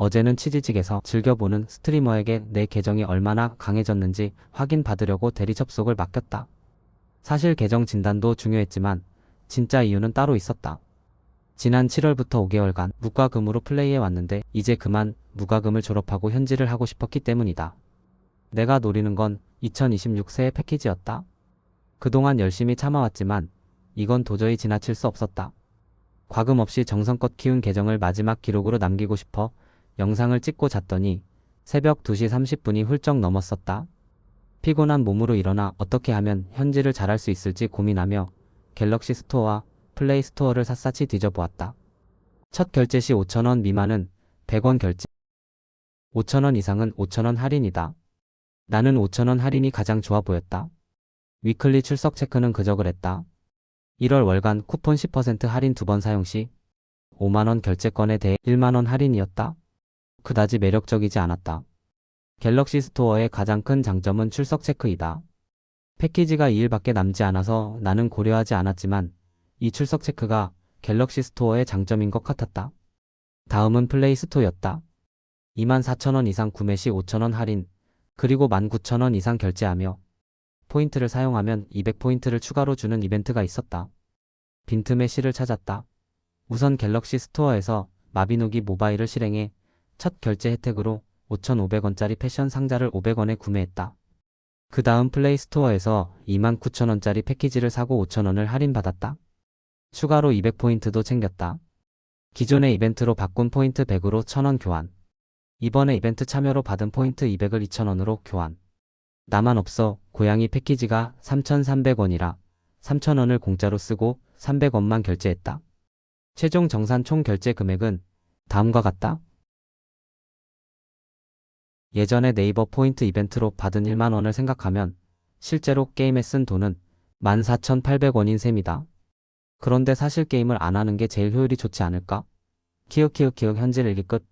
어제는 치지직에서 즐겨보는 스트리머에게 내 계정이 얼마나 강해졌는지 확인받으려고 대리 접속을 맡겼다. 사실 계정 진단도 중요했지만 진짜 이유는 따로 있었다. 지난 7월부터 5개월간 무과금으로 플레이해 왔는데 이제 그만 무과금을 졸업하고 현질을 하고 싶었기 때문이다. 내가 노리는 건 2026 새해 패키지였다. 그동안 열심히 참아왔지만 이건 도저히 지나칠 수 없었다. 과금 없이 정성껏 키운 계정을 마지막 기록으로 남기고 싶어 영상을 찍고 잤더니 새벽 2시 30분이 훌쩍 넘었었다. 피곤한 몸으로 일어나 어떻게 하면 현질을 잘할 수 있을지 고민하며 갤럭시 스토어와 플레이 스토어를 샅샅이 뒤져보았다. 첫 결제 시 5,000원 미만은 100원 결제, 5,000원 이상은 5,000원 할인이다. 나는 5,000원 할인이 가장 좋아 보였다. 위클리 출석 체크는 그저 그랬다. 1월 월간 쿠폰 10% 할인 두 번 사용 시 5만원 결제권에 대해 1만원 할인이었다. 그다지 매력적이지 않았다. 갤럭시 스토어의 가장 큰 장점은 출석 체크이다. 패키지가 2일밖에 남지 않아서 나는 고려하지 않았지만 이 출석 체크가 갤럭시 스토어의 장점인 것 같았다. 다음은 플레이 스토어였다. 24,000원 이상 구매 시 5,000원 할인, 그리고 19,000원 이상 결제하며 포인트를 사용하면 200포인트를 추가로 주는 이벤트가 있었다. 빈틈의 실을 찾았다. 우선 갤럭시 스토어에서 마비노기 모바일을 실행해 첫 결제 혜택으로 5,500원짜리 패션 상자를 500원에 구매했다. 그 다음 플레이 스토어에서 29,000원짜리 패키지를 사고 5,000원을 할인받았다. 추가로 200포인트도 챙겼다. 기존의 이벤트로 바꾼 포인트 100으로 1,000원 교환. 이번에 이벤트 참여로 받은 포인트 200을 2,000원으로 교환. 나만 없어 고양이 패키지가 3,300원이라 3,000원을 공짜로 쓰고 300원만 결제했다. 최종 정산 총 결제 금액은 다음과 같다. 예전에 네이버 포인트 이벤트로 받은 1만 원을 생각하면 실제로 게임에 쓴 돈은 14,800원인 셈이다. 그런데 사실 게임을 안 하는 게 제일 효율이 좋지 않을까? 키읔키읔키읔 현질 일기 끝.